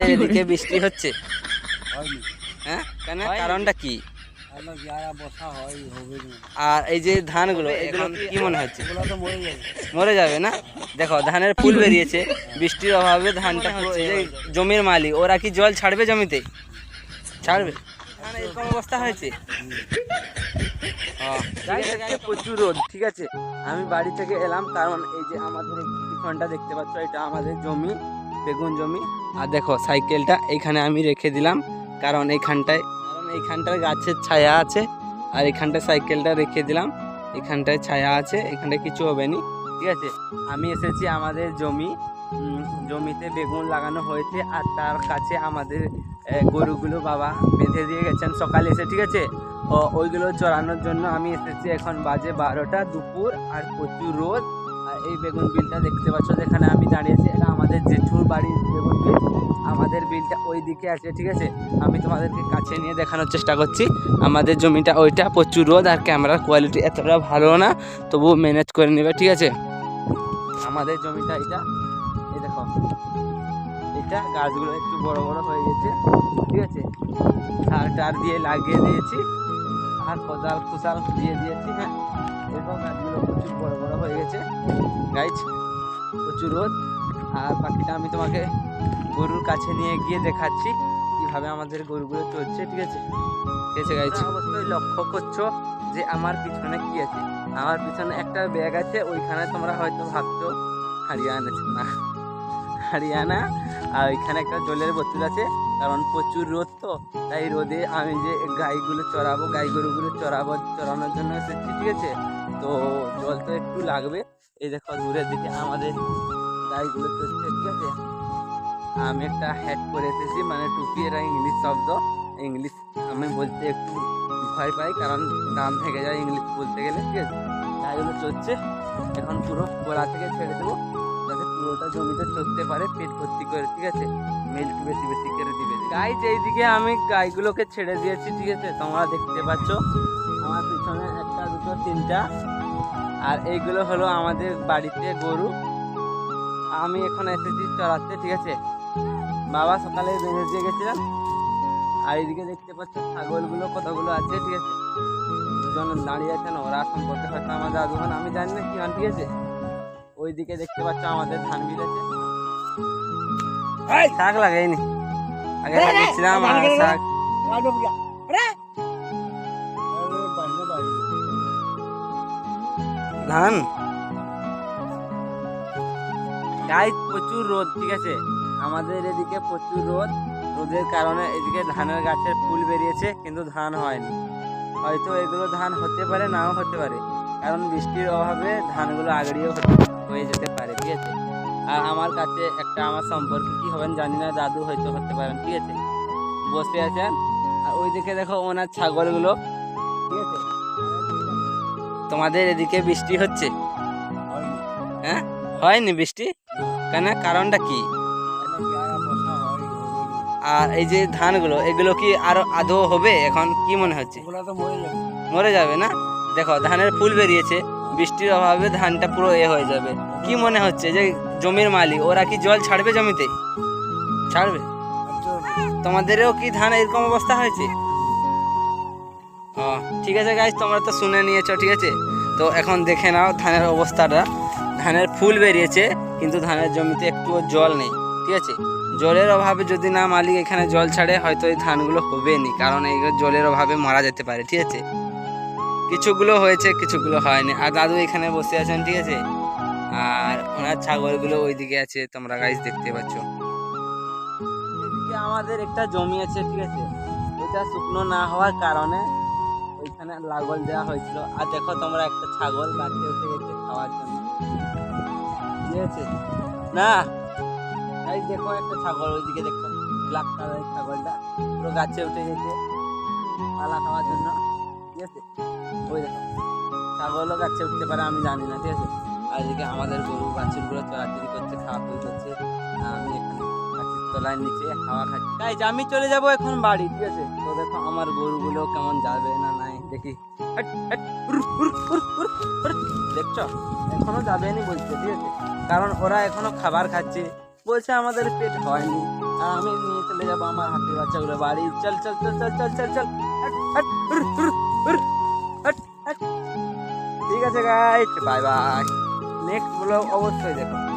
এদিকে বৃষ্টি হচ্ছে। হ্যাঁ? কেন? কারণটা কি? আমরা যারা বসা হয় হবে না। আর এই যে ধানগুলো এগুলো কি মনে হচ্ছে? মরে যাবে। না? দেখো ধানের ফুল বেরিয়েছে। বৃষ্টির অভাবে ধানটা এই জমির মালিক ওরা কি জল ছাড়বে জমিতে? ছাড়বে? এরকম অবস্থা হয়েছে। প্রচুর রোদ ঠিক আছে? আমি বাড়ি থেকে এলাম কারণ এই যে আমাদের ঘণ্টা দেখতে পাচ্ছ এটা আমাদের জমি বেগুন জমি। আর দেখো, সাইকেলটা এইখানে আমি রেখে দিলাম, কারণ এইখানটায় কারণ এইখানটায় গাছের ছায়া আছে, আর এখানটায় সাইকেলটা রেখে দিলাম, এখানটায় ছায়া আছে এখানটায় কিছু হবে না। ঠিক আছে, আমি এসেছি আমাদের জমি জমিতে বেগুন লাগানো হয়েছে, আর তার কাছে আমাদের গরুগুলো বাবা বেঁধে দিয়ে গেছেন সকালে এসে, ঠিক আছে? ওইগুলো চড়ানোর জন্য আমি এসেছি এখন বাজে বারোটা দুপুর, আর প্রচুর রোদ। আর এই বেগুন বিলটা দেখতে পাচ্ছ যেখানে আমি দাঁড়িয়েছি, এটা আমাদের জেঠুর বাড়ির বেগুন আমাদের বিলটা ওই দিকে আছে, ঠিক আছে? আমি তোমাদেরকে কাছে নিয়ে দেখানোর চেষ্টা করছি। আমাদের জমিটা ওইটা, প্রচুর রোদ আর ক্যামেরার কোয়ালিটি এতটা ভালো না তবু ম্যানেজ করে নেবে, ঠিক আছে? আমাদের জমিটা এটা, এই দেখো। এটা গাছগুলো একটু বড় বড় হয়ে গেছে, ঠিক আছে? সার টার দিয়ে লাগিয়ে দিয়েছি, আর কোদাল কুসাল দিয়ে দিয়েছি হ্যাঁ? এরকম গাছগুলো প্রচুর বড় বড় হয়ে গেছে। গাছ প্রচুর রোদ। আর বাকিটা আমি তোমাকে গরুর কাছে নিয়ে গিয়ে দেখাচ্ছি কীভাবে আমাদের গরুগুলো চলছে ঠিক আছে? ঠিক আছে গাইছি অবশ্যই। লক্ষ্য করছ যে আমার পিছনে কি আছে? আমার পিছনে একটা ব্যাগ আছে ওইখানে তোমরা হয়তো ভাবছ হারিয়ানা না। হারিয়ানা? আর ওইখানে একটা জলের বোতল আছে কারণ প্রচুর রোদ তো তাই রোদে আমি যে গাইগুলো চড়াবো গাই গরুগুলো চড়াবো চড়ানোর জন্য এসেছি ঠিক আছে? তো জল তো একটু লাগবে। এই দেখো দূরের দিকে আমাদের গাইগুলো চলছে ঠিক আছে? আমি একটা হ্যাট করে এসেছি মানে টুপি এটা ইংলিশ শব্দ। ইংলিশ আমি বলতে একটু ভয় পাই, কারণ দাম থেকে যায় ইংলিশ বলতে গেলে, ঠিক আছে? গাইগুলো চড়ছে এখন পুরো গোড়া থেকে ছেড়ে দেবো, যাতে পুরোটা জমিতে চড়তে পারে, পেট ভর্তি করে, ঠিক আছে? মিল্ক বেশি বেশি করে দিবে। গাই যেইদিকে আমি গাইগুলোকে ছেড়ে দিয়েছি, ঠিক আছে? তোমরা দেখতে পাচ্ছ, আমার পিছনে একটা, দুটো, তিনটা। আর এইগুলো হলো আমাদের বাড়িতে গরু। আমি এখন এসেছি চড়াতে ঠিক আছে? বাবা সকালে বেঁধে দিয়ে গেছিলাম। আর এইদিকে দেখতে পাচ্ছ ছাগলগুলো কতগুলো আছে ঠিক আছে? দুজন দাঁড়িয়ে আছেন ওরা সম্পর্কে হয়তো আমার দাদু হন আমি জানি না কি হন ঠিক আছে? ওইদিকে দেখতে পাচ্ছ আমাদের ধান বিল আছে। শাক লাগাইনি। আগে আর শাক। ধান? গাই প্রচুর রোদ, ঠিক আছে? আমাদের এদিকে প্রচুর রোদ। রোদের কারণে এদিকে ধানের গাছের ফুল বেরিয়েছে, কিন্তু ধান হয়নি। হয়তো এগুলো ধান হতে পারে, নাও হতে পারে। কারণ বৃষ্টির অভাবে ধানগুলো আগড়িয়েও হয়ে যেতে পারে, ঠিক আছে? আর আমার কাছে একটা আমার সম্পর্কে কি হবেন জানি না, দাদু হয়তো হতে পারেন, ঠিক আছে? বসে আছেন। আর ওইদিকে দেখো ওনার ছাগলগুলো, ঠিক আছে? তোমাদের এদিকে বৃষ্টি হচ্ছে? হ্যাঁ? হয়নি বৃষ্টি? কেন? কারণটা কি? হয় আর এই যে ধানগুলো এগুলো কি আরও আদৌ হবে? এখন কি মনে হচ্ছে? মরে যাবে। না? দেখো ধানের ফুল বেরিয়েছে। বৃষ্টির অভাবে ধানটা পুরো এ হয়ে যাবে। কি মনে হচ্ছে যে জমির মালিক ওরা কি জল ছাড়বে জমিতে? ছাড়বে? তোমাদেরও কি ধান এরকম অবস্থা হয়েছে? ও ঠিক আছে গাইজ তোমরা তো শুনে নিয়েছো ঠিক আছে? তো এখন দেখে নাও ধানের অবস্থাটা। ধানের ফুল বেরিয়েছে। কিন্তু ধানের জমিতে একটুও জল নেই, ঠিক আছে? জলের অভাবে যদি না মালিক এখানে জল ছাড়ে, হয়তো এই ধানগুলো হবে নি কারণ এই জলের অভাবে মারা যেতে পারে, ঠিক আছে? কিছুগুলো হয়েছে, কিছুগুলো হয়নি। আর দাদু এখানে বসে আছেন, ঠিক আছে? আর ওনার ছাগলগুলো ওইদিকে আছে, তোমরা গাইজ দেখতে পাচ্ছ। এদিকে আমাদের একটা জমি আছে, ঠিক আছে? ওইটা শুকনো না হওয়ার কারণে ওইখানে লাগল দেওয়া হয়েছিল। আর দেখো তোমরা একটা ছাগল গাছে উঠে গেছে খাওয়ার জন্য। আছে? না। এই দেখো একটা ছাগল, ওইদিকে দেখো। ব্ল্যাক কালারের ছাগলটা। পুরো গাছে উঠে গেছে। পালা খাওয়ার জন্য। ঠিক আছে? ওই দেখো। ছাগলও গাছে উঠতে পারে, আমি জানি না, ঠিক আছে? আর এদিকে আমাদের গরু বাছুরগুলো চড়াচড়ি করছে, খাওয়া খুবই করছে। আমি এখানে গাছের তলায় নিচে হাওয়া খাচ্ছি। তাই আমি চলে যাব এখন বাড়ি, ঠিক আছে? তো দেখো, আমার গরুগুলো কেমন যাবে না নাই, দেখি। দেখছ? এখনও যাবে নি বলছে, ঠিক আছে? কারণ ওরা এখনও খাবার খাচ্ছে। বলছে, আমাদের পেট হয়নি। আর আমি নিয়ে চলে যাব আমার হাতে বাচ্চাগুলো বাড়ি। চল চল চল চল চল চল চল। ঠিক আছে guy bye bye next blog অবশ্যই দেখো।